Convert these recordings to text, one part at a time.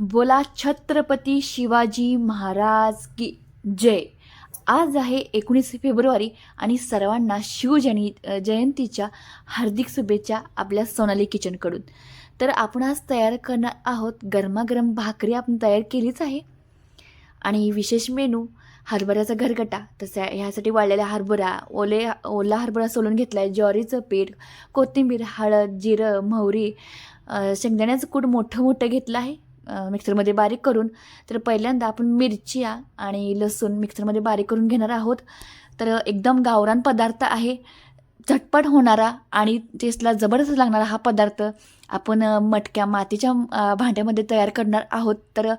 बोला छत्रपती शिवाजी महाराज की जय. आज आहे एकोणीस फेब्रुवारी आणि सर्वांना शिवजनी जयंतीच्या हार्दिक शुभेच्छा आपल्या सोनाली किचनकडून. तर आपण आज तयार करणार आहोत गरमागरम भाकरी आपण तयार केलीच आहे. आणि विशेष मेनू हरभऱ्याचा घरगटा तसं ह्यासाठी वाळलेला हरभरा ओले ओला हरभरा सोलून घेतला आहे ज्वारीचं पीठ कोथिंबीर हळद जिरं मोहरी शेंगदाण्याचं कूट मोठं मोठं घेतलं आहे. मिक्सरमध्ये बारीक करून तर पहिल्यांदा आपण मिरच्या आणि लसूण मिक्सरमध्ये बारीक करून घेणार आहोत. तर एकदम गावरान पदार्थ आहे. झटपट होणारा आणि टेस्टला जबरदस्त लागणारा हा पदार्थ आपण मटक्या मातीच्या भांड्यामध्ये तयार करणार आहोत. तर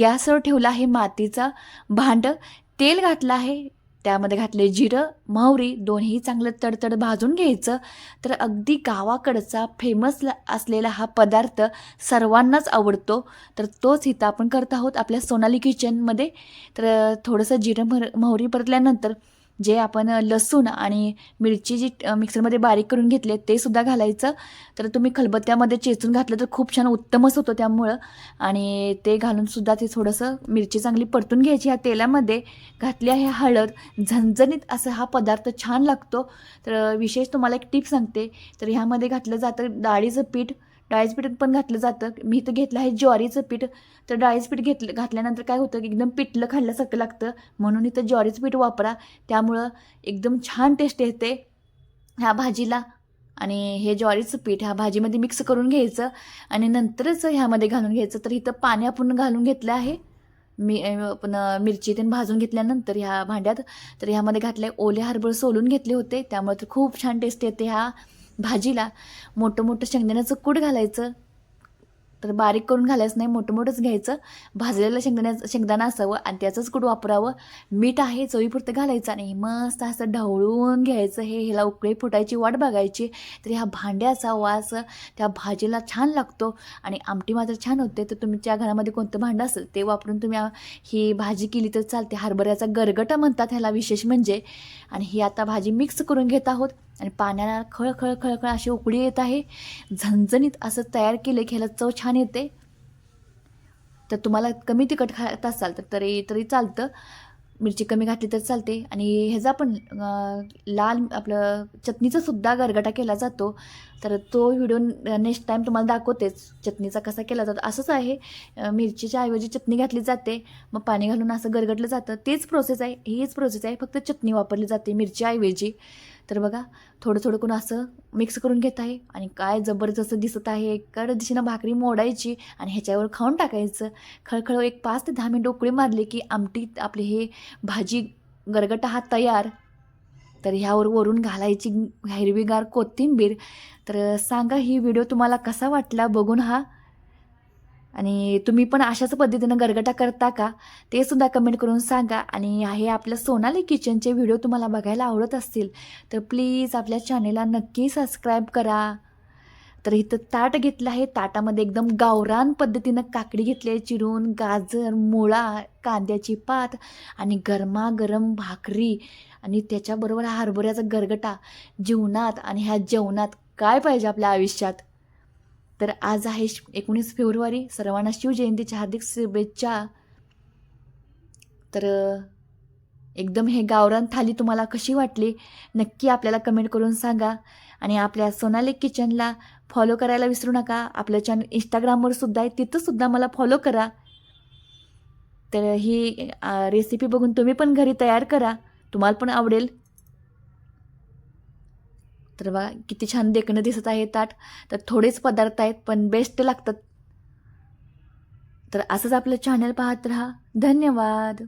गॅसवर ठेवला आहे मातीचा भांडं. तेल घातलं आहे. त्यामध्ये घातले जिरं मोहरी दोन्ही चांगलं तडतड भाजून घ्यायचं. तर अगदी गावाकडचा फेमस असलेला हा पदार्थ सर्वांनाच आवडतो. तर तोच इथं आपण करत आहोत आपल्या सोनाली किचनमध्ये तर थोडंसं जिरं भर मोहरी परतल्यानंतर जे आपण लसूण आणि मिरची जी मिक्सरमध्ये बारीक करून घेतले ते सुद्धा घालायचं. तर तुम्ही खलबत्त्यामध्ये चेचून घातलं तर खूप छान उत्तमच होतं त्यामुळं. आणि ते घालून सुद्धा ते थोडंसं मिरची चांगली परतून घ्यायची ह्या तेलामध्ये. घातली आहे हळद. झणझणीत असं हा पदार्थ छान लागतो. तर विशेष तुम्हाला एक टिप सांगते. तर ह्यामध्ये घातलं जातं डाळीचं पीठ. डाळीचं पीठ पण घातलं जातं. मी इथं घेतलं आहे ज्वारीचं पीठ. तर डाळीचं पीठ घेतलं घातल्यानंतर काय होतं की एकदम पिठलं खाल्ल्यासारखं लागतं. म्हणून इथं ज्वारीचं पीठ वापरा. त्यामुळं एकदम छान टेस्ट येते ह्या भाजीला. आणि हे ज्वारीचं पीठ ह्या भाजीमध्ये मिक्स करून घ्यायचं. आणि नंतरच ह्यामध्ये घालून घ्यायचं. तर इथं पाणी आपण घालून घेतलं आहे. मी आपण मिरची तेन भाजून घेतल्यानंतर ह्या भांड्यात. तर ह्यामध्ये घातले ओले हरभर सोलून घेतले होते. त्यामुळे तर खूप छान टेस्ट येते ह्या भाजीला मोठं मोठं शेंगदाण्याचं कूट घालायचं. तर बारीक करून घालायचं नाही मोठं मोठंच घ्यायचं. भाजलेलं शेंगदाण्याचं शेंगदाणा असावं आणि त्याचंच कूट वापरावं. मीठ आहे चवीपुरतं घालायचं आणि मस्त असं ढवळून घ्यायचं. हे ह्याला उकळी फुटायची वाट बघायची. तर ह्या भांड्याचा वास त्या भाजीला छान लागतो. आणि आमटी मात्र छान होते. तर तुमच्या घरामध्ये कोणतं भांडं असेल ते वापरून तुम्ही ही भाजी केली तर चालते. हरभऱ्याचा गरगटा म्हणतात ह्याला विशेष म्हणजे. आणि ही आता भाजी मिक्स करून घेत आहोत. आणि पाण्याला खळ खळ अशी उकळी येत आहे. झणझणीत असं तयार केलं की ह्याला चव छान येते. तर तुम्हाला कमी तिखट खात असाल तर तरी तरी चालतं. मिरची कमी घातली तर चालते. आणि ह्याचा पण लाल आपलं चटणीचा सुद्धा गरगटा केला जातो. तर तो व्हिडिओ नेक्स्ट टाईम तुम्हाला दाखवतेच. चटणीचा कसा केला जातो. असंच आहे. मिरचीच्या ऐवजी चटणी घातली जाते. मग पाणी घालून असं गरगटलं जातं. तेच प्रोसेस आहे. हीच प्रोसेस आहे. फक्त चटणी वापरली जाते मिरची ऐवजी. तर बघा थोडं थोडं कोण असं मिक्स करून घेत आहे आणि काय जबरदस्त दिसत आहे. एका दिशेनं भाकरी मोडायची आणि ह्याच्यावर खाऊन टाकायचं. खळखळ एक पाच ते दहा मिनटं उकळी मारली की आमटी आपली हे भाजी गरगटा हा तयार. तर ह्यावर वरून घालायची हिरवीगार कोथिंबीर. तर सांगा ही व्हिडिओ तुम्हाला कसा वाटला? बघून हा आणि तुम्ही पण अशाच पद्धतीनं गरगटा करता का? ते सुद्धा कमेंट करून सांगा. आणि हे आपलं सोनाली किचनचे व्हिडिओ तुम्हाला बघायला आवडत असतील तर प्लीज आपल्या चॅनेलला नक्की सबस्क्राईब करा. तर इथं ताट घेतलं आहे. ताटामध्ये एकदम गावरान पद्धतीनं काकडी घेतली आहे चिरून गाजर मुळा कांद्याची पात आणि गरमागरम भाकरी. आणि त्याच्याबरोबर हरभऱ्याचा गरगटा. जीवनात आणि ह्या जेवणात काय पाहिजे आपल्या आयुष्यात? तर आज आहे एकोणीस फेब्रुवारी सर्वांना शिवजयंतीच्या हार्दिक शुभेच्छा. तर एकदम हे गावरान थाली तुम्हाला कशी वाटली नक्की आपल्याला कमेंट करून सांगा. आणि आपल्या सोनाली किचनला फॉलो करायला विसरू नका. आपलं चॅनल इंस्टाग्रामवर सुद्धा आहे तिथं सुद्धा मला फॉलो करा. तर ही रेसिपी बघून तुम्ही पण घरी तयार करा. तुम्हाला पण आवडेल. तर बघा किती छान देखणं दिसत आहे ताट. तर थोडेच पदार्थ आहेत पण बेस्ट लागतात. तर असंच आपलं चॅनल पाहत राहा. धन्यवाद.